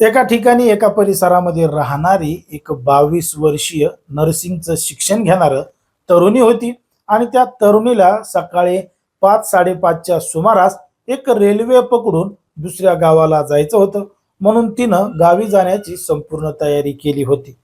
एका ठिकाणी एका परिसरामध्ये राहणारी एक बावीस वर्षीय नर्सिंगचं शिक्षण घेणारं तरुणी होती आणि त्या तरुणीला सकाळी पाच साडेपाचच्या सुमारास एक रेल्वे पकडून दुसऱ्या गावाला जायचं होतं. म्हणून तिनं गावी जाण्याची संपूर्ण तयारी केली होती.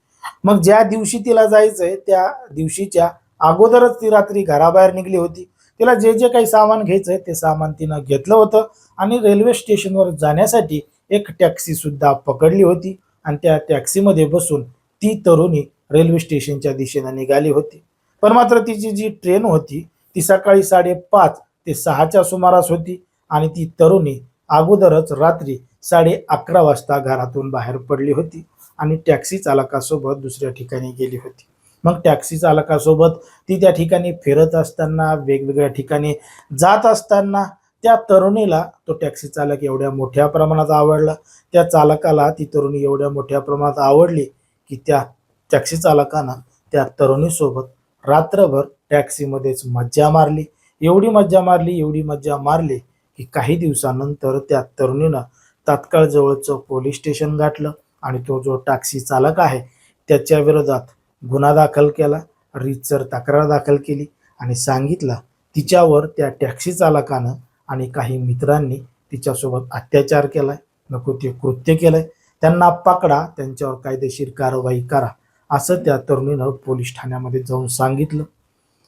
मग ज्या दिवशी तिला जायचंय त्या दिवशीच्या अगोदरच ती रात्री घराबाहेर निघली होती. तिला जे जे काही सामान घ्यायचंय ते सामान तिनं घेतलं होतं आणि रेल्वे स्टेशनवर जाण्यासाठी एक टॅक्सी सुद्धा पकडली होती आणि त्या टॅक्सीमध्ये बसून ती तरुणी रेल्वे स्टेशनच्या दिशेने निघाली होती. पण मात्र तिची जी ट्रेन होती ती सकाळी साडेपाच ते सहाच्या सुमारास होती आणि ती तरुणी अगोदरच रात्री साडे अकरा वाजता घरातून बाहेर पडली होती आणि टॅक्सी चालकासोबत दुसऱ्या ठिकाणी गेली होती. मग टॅक्सी चालकासोबत ती त्या ठिकाणी फिरत असताना वेगवेगळ्या ठिकाणी जात असताना त्या तरुणीला तो टॅक्सी चालक एवढ्या मोठ्या प्रमाणात आवडला. त्या चालकाला ती तरुणी एवढ्या मोठ्या प्रमाणात आवडली की त्या टॅक्सी चालकानं त्या तरुणीसोबत रात्रभर टॅक्सीमध्येच मज्जा मारली. एवढी मज्जा मारली एवढी मज्जा मारली की काही दिवसानंतर त्या तरुणीनं तात्काळ जवळचं पोलीस स्टेशन गाठलं आणि तो जो टॅक्सी चालक आहे त्याच्या विरोधात गुन्हा दाखल केला रीतसर तक्रार दाखल केली आणि सांगितलं तिच्यावर त्या टॅक्सी चालकानं आणि काही मित्रांनी तिच्यासोबत अत्याचार केलाय नको ते कृत्य केलंय. त्यांना पकडा त्यांच्यावर कायदेशीर कारवाई करा असं त्या तरुणीनं पोलीस ठाण्यामध्ये जाऊन सांगितलं.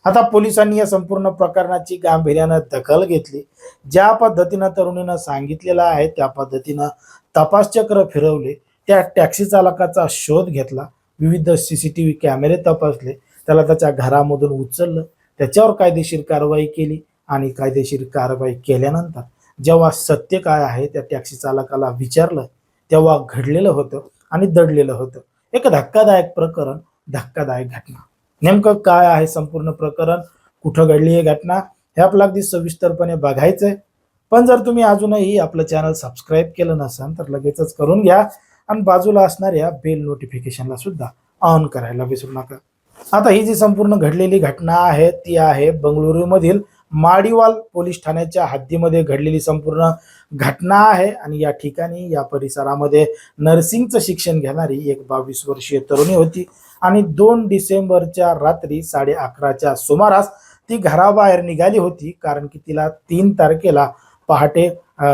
आता पोलिसांनी या संपूर्ण प्रकरणाची गांभीर्यानं दखल घेतली. ज्या पद्धतीनं तरुणीनं सांगितलेलं आहे त्या पद्धतीनं तपासचक्र फिरवले त्या टॅक्सी चालकाचा शोध घेतला विविध सी सी टी व्ही कॅमेरे तपासले त्याला त्याच्या घरामधून उचललं त्याच्यावर कायदेशीर कारवाई केली आणि कायदेशीर कारवाई केल्यानंतर जेव्हा सत्य काय आहे त्या टॅक्सी चालकाला विचारलं तेव्हा घडलेलं होतं आणि दडलेलं होतं. एक धक्कादायक प्रकरण धक्कादायक घटना. नेमकं काय आहे संपूर्ण प्रकरण? कुठं घडली ही घटना? हे आपल्याला अगदी सविस्तरपणे बघायचंय. पण जर तुम्ही अजूनही आपलं चॅनल सबस्क्राईब केलं नसाल तर लगेचच करून घ्या आणि बाजूला असणाऱ्या बेल नोटिफिकेशनला सुद्धा ऑन करायला विसरू नका. आता ही जी संपूर्ण घडलेली घटना आहे ती आहे बंगळुरूमधील माडीवाल पोलीस ठाण्याच्या हद्दीमध्ये घडलेली संपूर्ण घटना आहे आणि या ठिकाणी या परिसरामध्ये नर्सिंगचं शिक्षण घेणारी एक बावीस वर्षीय तरुणी होती. आणि दोन डिसेंबरच्या रात्री साडे अकराच्या सुमारास ती घराबाहेर निघाली होती कारण की तिला तीन तारखेला पहाटे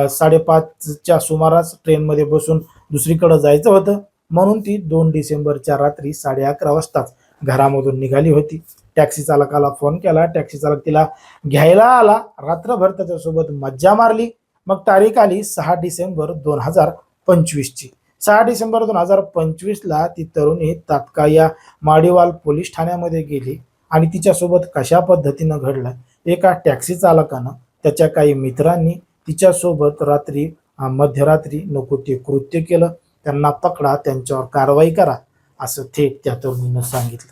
साडेपाचच्या सुमारास ट्रेनमध्ये बसून दुसरीकडे जायचं होतं. म्हणून ती दोन डिसेंबरच्या रात्री साडे अकरा वाजताच घरामधून निघाली होती. टॅक्सी चालकाला फोन केला. टॅक्सी चालक तिला घ्यायला आला. रात्रभर त्याच्यासोबत मज्जा मारली. मग तारीख आली सहा डिसेंबर दोन हजार पंचवीसची. सहा डिसेंबर दोन हजार पंचवीसला ती तरुणी तात्काळ या माडीवाल पोलीस ठाण्यामध्ये गेली आणि तिच्यासोबत कशा पद्धतीनं घडलं? एका टॅक्सी चालकानं त्याच्या काही मित्रांनी तिच्यासोबत रात्री मध्यरात्री नको ते कृत्य केलं. त्यांना पकडा त्यांच्यावर कारवाई करा. असं थेट त्या तरुणीनं सांगितलं.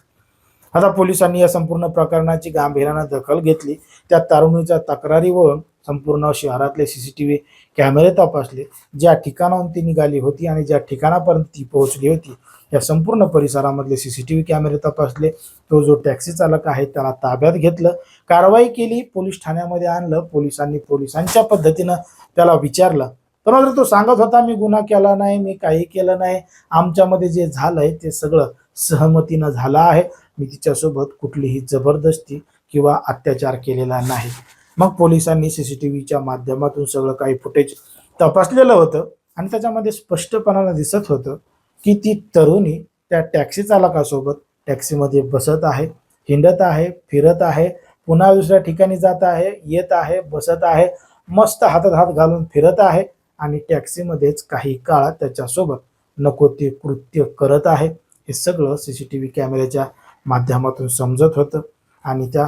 आता पोलिसांनी या संपूर्ण प्रकरणाची गांभीर्यानं दखल घेतली. त्या तरुणीच्या तक्रारीवरून संपूर्ण शहरातले सी सी टी व्ही कॅमेरे तपासले. ज्या ठिकाणाहून ती निघाली होती आणि ज्या ठिकाणापर्यंत ती पोहोचली होती या संपूर्ण परिसरामधले सी सी टी व्ही कॅमेरे तपासले. तो जो टॅक्सी चालक आहे त्याला ताब्यात घेतलं. कारवाई केली पोलीस ठाण्यामध्ये आणलं. पोलिसांनी पोलिसांच्या पद्धतीनं त्याला विचारलं. तर मात्र तो सांगत होता मी गुन्हा केला नाही मी काही केलं नाही. आमच्यामध्ये जे झालंय ते सगळं सहमतीनं झालं आहे. मी तिच्यासोबत कुठलीही जबरदस्ती किंवा अत्याचार केलेला नाही. मग पोलिसांनी सी सी टी व्हीच्या माध्यमातून सगळं काही फुटेज तपासलेलं होतं आणि त्याच्यामध्ये स्पष्टपणानं दिसत होतं की ती तरुणी त्या टॅक्सी चालकासोबत टॅक्सीमध्ये बसत आहे हिंडत आहे फिरत आहे पुन्हा दुसऱ्या ठिकाणी जात आहे येत आहे बसत आहे मस्त हातात हात घालून फिरत आहे. आणि टॅक्सीमध्येच काही काळ त्याच्यासोबत नको ते कृत्य करत आहे. हे सगळं सी सी टी व्ही कॅमेऱ्याच्या माध्यमातून समजत होतं. आणि त्या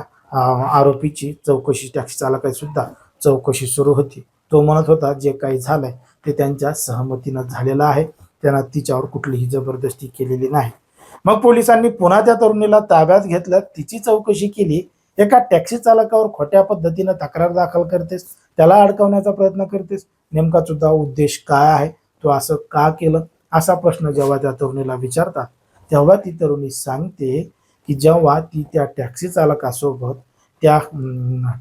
आरोपीची चौकशी टॅक्सी चालकाची सुद्धा चौकशी सुरू होती. तो म्हणत होता जे काही झालंय ते त्यांच्या सहमतीनं झालेलं आहे. त्यांना तिच्यावर कुठलीही जबरदस्ती केलेली नाही. मग पोलिसांनी पुन्हा त्या तरुणीला ताब्यात घेतलं. तिची चौकशी केली. एका टॅक्सी चालकावर खोट्या पद्धतीनं तक्रार दाखल करतेस. त्याला अडकवण्याचा प्रयत्न करतेस. नेमका सुद्धा उद्देश काय आहे? तो असं का केलं? असा प्रश्न जेव्हा त्या तरुणीला विचारतात तेव्हा ती तरुणी सांगते की जेव्हा ती त्या टॅक्सी चालकासोबत त्या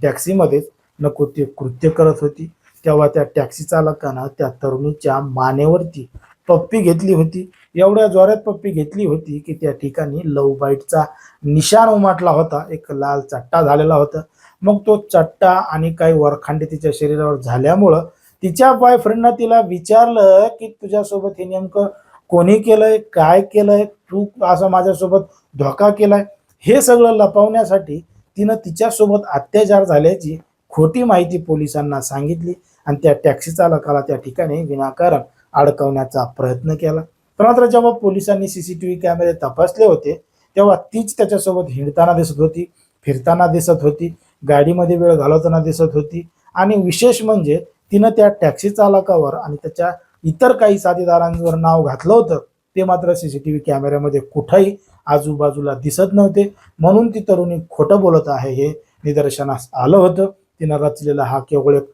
टॅक्सीमध्येच नको ते कृत्य करत होती तेव्हा त्या टॅक्सी चालकानं त्या तरुणीच्या मानेवरती पप्पी घेतली होती. एवढ्या जोरात पप्पी घेतली होती की त्या ठिकाणी लव बाईटचा निशाण उमाटला होता. एक लाल चट्टा झालेला होता. मग तो चट्टा आणि काही वरखांडे तिच्या शरीरावर झाल्यामुळं तिच्या बॉयफ्रेंडनं तिला विचारलं की तुझ्यासोबत हे नेमकं कोणी केलंय काय केलंय तू असं माझ्यासोबत धोका केलाय? हे सगळं लपवण्यासाठी तिनं तिच्यासोबत अत्याचार झाल्याची खोटी माहिती पोलिसांना सांगितली आणि त्या टॅक्सी चालकाला त्या ठिकाणी विनाकारण अडकवण्याचा प्रयत्न केला. पण मात्र जेव्हा पोलिसांनी सी सी टी व्ही कॅमेरे तपासले होते तेव्हा तीच त्याच्यासोबत हिंडताना दिसत होती फिरताना दिसत होती गाडीमध्ये वेळ घालवताना दिसत होती आणि विशेष म्हणजे तिनं त्या टॅक्सी चालकावर आणि त्याच्या इतर काही साथीदारांवर नाव घातलं होतं ते मात्र सीसीटीव्ही कॅमेऱ्यामध्ये कुठंही आजूबाजूला दिसत नव्हते. म्हणून ती तरुणी खोटं बोलत आहे हे निदर्शनास आलं होतं. तिनं रचलेला हा केवळ एक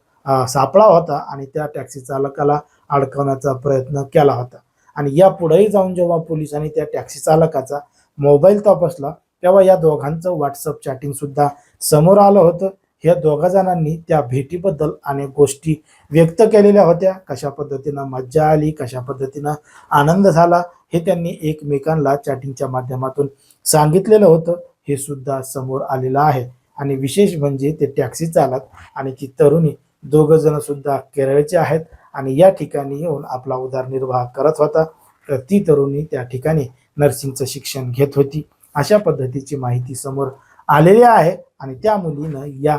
सापळा होता आणि त्या टॅक्सी चालकाला अडकवण्याचा प्रयत्न केला होता. आणि या पुढेही जाऊन जेव्हा पोलिसांनी त्या टॅक्सी चालकाचा मोबाईल तपासला तेव्हा या दोघांचं व्हॉट्सअप चॅटिंग सुद्धा समोर आलं होतं. ह्या दोघा जणांनी त्या भेटीबद्दल अनेक गोष्टी व्यक्त केलेल्या होत्या. कशा पद्धतीनं मज्जा आली कशा पद्धतीनं आनंद झाला हे त्यांनी एकमेकांना चॅटिंगच्या माध्यमातून सांगितलेलं होतं. हे सुद्धा समोर आलेलं आहे. आणि विशेष म्हणजे ते टॅक्सी चालक आणि ती तरुणी दोघं जण सुद्धा केरळचे आहेत आणि या ठिकाणी येऊन आपला उदरनिर्वाह करत होता. तर ती तरुणी त्या ठिकाणी नर्सिंगचं शिक्षण घेत होती. अशा पद्धतीची माहिती समोर आलेले आहे. आणि त्या मुलीनं या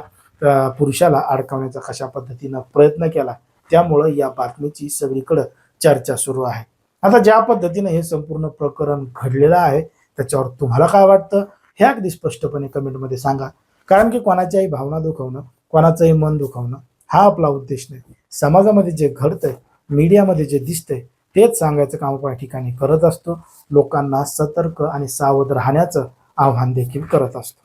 पुरुषाला अडकवण्याचा कशा पद्धतीनं प्रयत्न केला त्यामुळं या बातमीची सगळीकडं चर्चा सुरू आहे. आता ज्या पद्धतीनं हे संपूर्ण प्रकरण घडलेलं आहे त्याच्यावर तुम्हाला काय वाटतं? हे अगदी स्पष्टपणे कमेंटमध्ये सांगा. कारण की कोणाच्याही भावना दुखवणं कोणाचंही मन दुखवणं हा आपला उद्देश नाही. समाजामध्ये जे घडतंय मीडियामध्ये जे दिसतंय तेच सांगायचं काम आपण ठिकाणी करत असतो. लोकांना सतर्क आणि सावध राहण्याचं आव्हान देखील करत असतो.